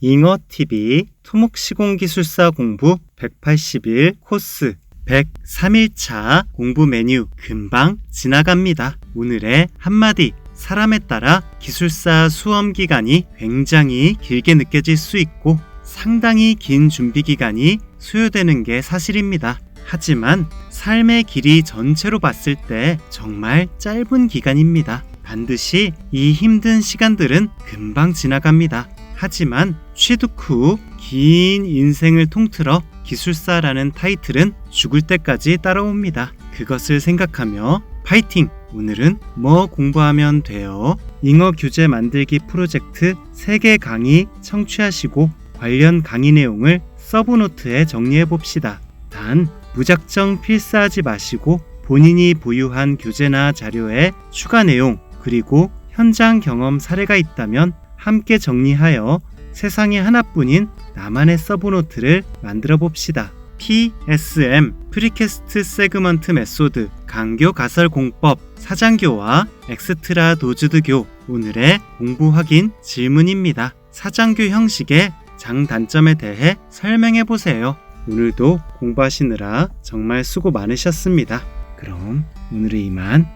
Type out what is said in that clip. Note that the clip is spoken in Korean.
잉어TV 토목시공기술사 공부 181 코스 103일차 공부 메뉴 금방 지나갑니다. 오늘의 한마디 사람에 따라 기술사 수험 기간이 굉장히 길게 느껴질 수 있고 상당히 긴 준비 기간이 소요되는 게 사실입니다. 하지만 삶의 길이 전체로 봤을 때 정말 짧은 기간입니다. 반드시 이 힘든 시간들은 금방 지나갑니다. 하지만 취득 후 긴 인생을 통틀어 기술사라는 타이틀은 죽을 때까지 따라옵니다. 그것을 생각하며 파이팅! 오늘은 뭐 공부하면 돼요? 잉어 규제 만들기 프로젝트 3개 강의 청취하시고 관련 강의 내용을 서브노트에 정리해 봅시다. 단, 무작정 필사하지 마시고 본인이 보유한 교재나 자료에 추가 내용 그리고 현장 경험 사례가 있다면 함께 정리하여 세상에 하나뿐인 나만의 서브노트를 만들어 봅시다. PSM 프리캐스트 세그먼트 메소드 강교 가설 공법 사장교와 엑스트라 도즈드교 오늘의 공부 확인 질문입니다. 사장교 형식의 장단점에 대해 설명해 보세요. 오늘도 공부하시느라 정말 수고 많으셨습니다. 그럼 오늘은 이만